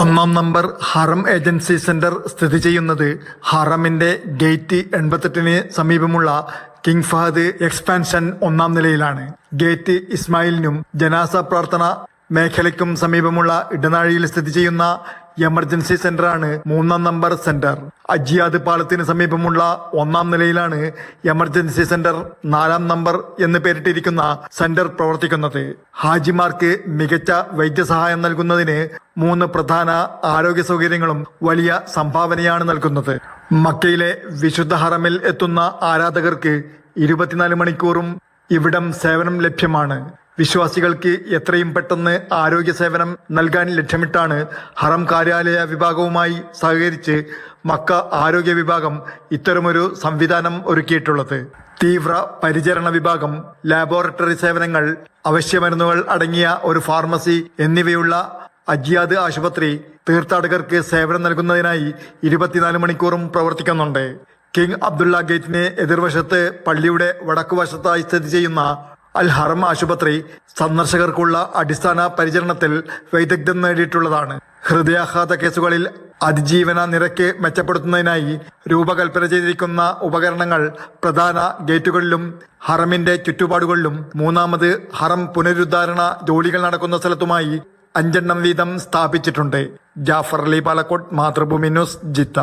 ഒന്നാം നമ്പർ ഹറം agency centre സ്ഥിതി ചെയ്യുന്നത് ഹറമിന്റെ ഗേറ്റ് എൺപത്തെട്ടിന് സമീപമുള്ള കിങ് ഫഹദ് എക്സ്പാൻഷൻ ഒന്നാം നിലയിലാണ്. ഗേറ്റ് ഇസ്മായിലിനും ജനാസ പ്രാർത്ഥന മേഖലയ്ക്കും സമീപമുള്ള ഇടനാഴിയിൽ സ്ഥിതി ചെയ്യുന്ന എമർജൻസി ആണ്. മൂന്നാം നമ്പർ സെന്റർ അജിയാദ് പാലത്തിന് സമീപമുള്ള ഒന്നാം നിലയിലാണ് എമർജൻസി സെന്റർ നാലാം നമ്പർ എന്ന് പേരിട്ടിരിക്കുന്ന സെന്റർ പ്രവർത്തിക്കുന്നത്. ഹാജിമാർക്ക് മികച്ച വൈദ്യസഹായം നൽകുന്നതിന് മൂന്ന് പ്രധാന ആരോഗ്യ സൗകര്യങ്ങളും വലിയ സംഭാവനയാണ് നൽകുന്നത്. മക്കയിലെ വിശുദ്ധ ഹറമിൽ എത്തുന്ന ആരാധകർക്ക് ഇരുപത്തിനാല് മണിക്കൂറും ഇവിടം സേവനം ലഭ്യമാണ്. വിശ്വാസികൾക്ക് എത്രയും പെട്ടെന്ന് ആരോഗ്യ സേവനം നൽകാൻ ലക്ഷ്യമിട്ടാണ് ഹറം കാര്യാലയ വിഭാഗവുമായി സഹകരിച്ച് മക്ക ആരോഗ്യ വിഭാഗം ഇത്തരമൊരു സംവിധാനം ഒരുക്കിയിട്ടുള്ളത്. തീവ്ര പരിചരണ വിഭാഗം ലാബോറട്ടറി സേവനങ്ങൾ അവശ്യ മരുന്നുകൾ അടങ്ങിയ ഒരു ഫാർമസി എന്നിവയുള്ള അജിയാദ് ആശുപത്രി തീർത്ഥാടകർക്ക് സേവനം നൽകുന്നതിനായി ഇരുപത്തിനാല് മണിക്കൂറും പ്രവർത്തിക്കുന്നുണ്ട്. കിങ് അബ്ദുള്ള ഗേറ്റിന് എതിർവശത്ത് പള്ളിയുടെ വടക്കുവശത്തായി സ്ഥിതി ചെയ്യുന്ന അൽ ഹറം ആശുപത്രി സന്ദർശകർക്കുള്ള അടിസ്ഥാന പരിചരണത്തിൽ വൈദഗ്ധ്യം നേടിയിട്ടുള്ളതാണ്. ഹൃദയാഘാത കേസുകളിൽ അതിജീവന നിരക്ക് മെച്ചപ്പെടുത്തുന്നതിനായി രൂപകൽപ്പന ചെയ്തിരിക്കുന്ന ഉപകരണങ്ങൾ പ്രധാന ഗേറ്റുകളിലും ഹറമിന്റെ ചുറ്റുപാടുകളിലും മൂന്നാമത് ഹറം പുനരുദ്ധാരണ ജോലികൾ നടക്കുന്ന സ്ഥലത്തുമായി അഞ്ചെണ്ണം വീതം സ്ഥാപിച്ചിട്ടുണ്ട്. ജാഫർ അലി പാലക്കോട്ട് മാതൃഭൂമി ന്യൂസ് ജിത്ത